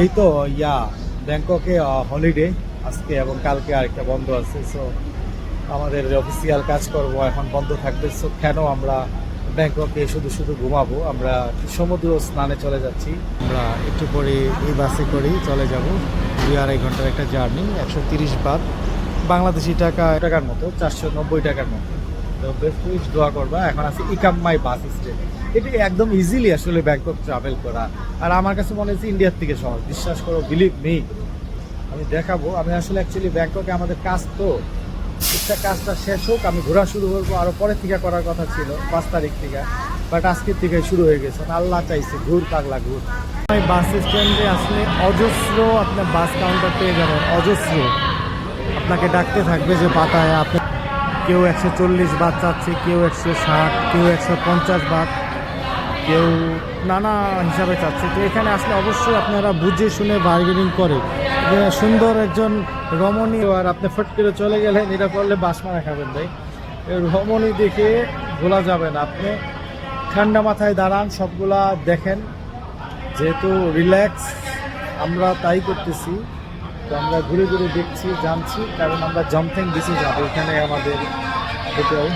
এই তো, ইয়া, ব্যাংককে হলিডে আজকে এবং কালকে আরেকটা বন্ধ আছে সো আমাদের অফিসিয়াল কাজকর্ম এখন বন্ধ থাকবে সো কেন আমরা ব্যাংককে শুধু শুধু ঘুমাবো? আমরা সমুদ্র স্নানে চলে যাচ্ছি। আমরা একটু পরে এই বাসে করেই চলে যাব। দুই আড়াই ঘণ্টার একটা জার্নি, একশো তিরিশ বাদ, বাংলাদেশি টাকা, টাকার মতো, চারশো নব্বই টাকার মতো। তো বেস্ট দোয়া করবা। এখন আছে ইকাম্মাই বাস স্ট্যান্ড এটি একদম ইজিলি আসলে ব্যাংকক ট্রাভেল করা। আর আমার কাছে মনে হচ্ছে ইন্ডিয়ার থেকে সহজ। বিশ্বাস করো বিলিভ নেই আমি দেখাবো। আমি আসলে অ্যাকচুয়ালি ব্যাংককে আমাদের কাজ তো। ঠিকঠাক কাজটা শেষ হোক, আমি ঘোরা শুরু করব। আরও পরের থেকে করার কথা ছিল, পাঁচ তারিখ থেকে। বাট আজকের থেকে শুরু হয়ে গেছে। আল্লাহ চাইছে, ঘুর পাগলা, ঘুর। বাস স্ট্যান্ডে আসলে অজস্র আপনার বাস কাউন্টার পেয়ে যাবেন। অজস্র। আপনাকে ডাকতে থাকবে যে পাতায়, আপনি কেউ একশো চল্লিশ বাদ চাচ্ছে কেউ একশো ষাট, কেউ একশো পঞ্চাশ বাদ, কেউ নানা হিসাবে চাচ্ছে। তো এখানে আসলে অবশ্যই আপনারা বুঝে শুনে বার্গেনিং করে। সুন্দর একজন রমণী, আর আপনি ফট করে চলে গেলেন, এটা করলে বাস মারা খাবেন এই রমণী দেখে ভোলা যাবে না। আপনি ঠান্ডা মাথায় দাঁড়ান, সবগুলা দেখেন। যেহেতু রিল্যাক্স আমরা তাই করতেছি। তো আমরা ঘুরে ঘুরে দেখছি জানছি কারণ আমরা জমথেং বিচে যাব। এখানে আমাদের হোটেল